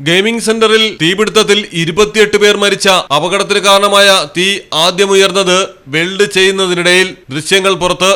Gaming സെന്ററിൽ തീപിടുത്തത്തിൽ ഇരുപത്തിയെട്ട് പേർ മരിച്ച അപകടത്തിന് കാരണമായ തീ ആദ്യമുയർന്നത് വെൽഡ് ചെയ്യുന്നതിനിടയിൽ ദൃശ്യങ്ങൾ പുറത്ത്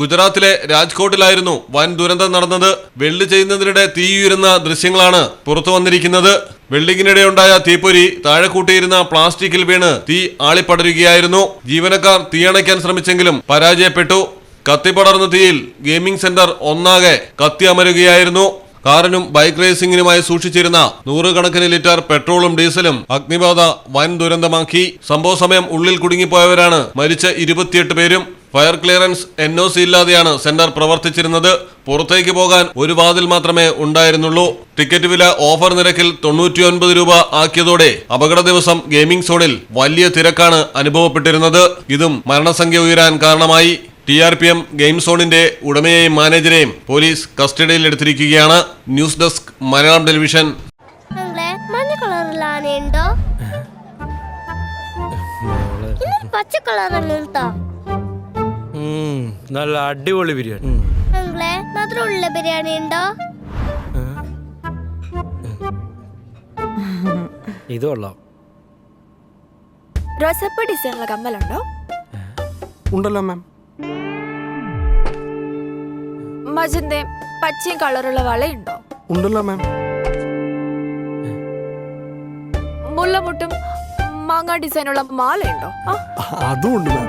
ഗുജറാത്തിലെ രാജ്കോട്ടിലായിരുന്നു വൻ ദുരന്തം നടന്നത്. വെൽഡ് ചെയ്യുന്നതിനിടെ തീയുയരുന്ന ദൃശ്യങ്ങളാണ് പുറത്തു വന്നിരിക്കുന്നത്. വെൽഡിങ്ങിനിടെ ഉണ്ടായ തീപ്പൊരി താഴെ കൂട്ടിയിരുന്ന പ്ലാസ്റ്റിക്കിൽ വീണ് തീ ആളിപ്പടരുകയായിരുന്നു. ജീവനക്കാർ തീയണയ്ക്കാൻ ശ്രമിച്ചെങ്കിലും പരാജയപ്പെട്ടു. കത്തിപ്പടർന്ന തീയിൽ ഗെയിമിംഗ് സെന്റർ ഒന്നാകെ കത്തി അമരുകയായിരുന്നു. കാറിനും ബൈക്ക് റേസിംഗിനുമായി സൂക്ഷിച്ചിരുന്ന നൂറുകണക്കിന് ലിറ്റർ പെട്രോളും ഡീസലും അഗ്നിബാധ വൻ ദുരന്തമാക്കി. സംഭവ സമയം ഉള്ളിൽ കുടുങ്ങിപ്പോയവരാണ് മരിച്ച ഇരുപത്തിയെട്ട് പേരും. Fire clearance N O C ഇല്ലാതെയാണ് സെന്റർ പ്രവർത്തിച്ചിരുന്നത്. പുറത്തേക്ക് പോകാൻ ഒരു വാതിൽ മാത്രമേ ഉണ്ടായിരുന്നുള്ളൂ. ടിക്കറ്റ് വില ഓഫർ നിരക്കിൽ തൊണ്ണൂറ്റിയൊൻപത് രൂപ ആക്കിയതോടെ അപകട ദിവസം ഗെയിമിംഗ് സോണിൽ വലിയ തിരക്കാണ് അനുഭവപ്പെട്ടിരുന്നത്. ഇതും മരണസംഖ്യ ഉയരാൻ കാരണമായി. T R P M game സോണിന്റെ ഉടമയെയും മാനേജരെയും പോലീസ് കസ്റ്റഡിയിലെടുത്തിരിക്കുകയാണ് ന്യൂസ് ഡെസ്ക് മലയാളം ടെലിവിഷൻ. പച്ച കളറല്ലേ നല്ല അടിപൊളി ബിരിയാണി. അങ്കിളെ മാത്രം ഉള്ള ബിരിയാണി ഉണ്ടോ? ഇത് കൊള്ളാം. റോസപ്പ് ഡിസൈനുള്ള കമ്മലുണ്ടോ? ഉണ്ടല്ലോ മാം. മജന്തയും പച്ചയും കളറുള്ള വളയുണ്ടോ? ഉണ്ടല്ലോ മാം. മുല്ലമുട്ടും മാങ്ങ ഡിസൈനുള്ള മാലയുണ്ടോ? അതും ഉണ്ട് മാം.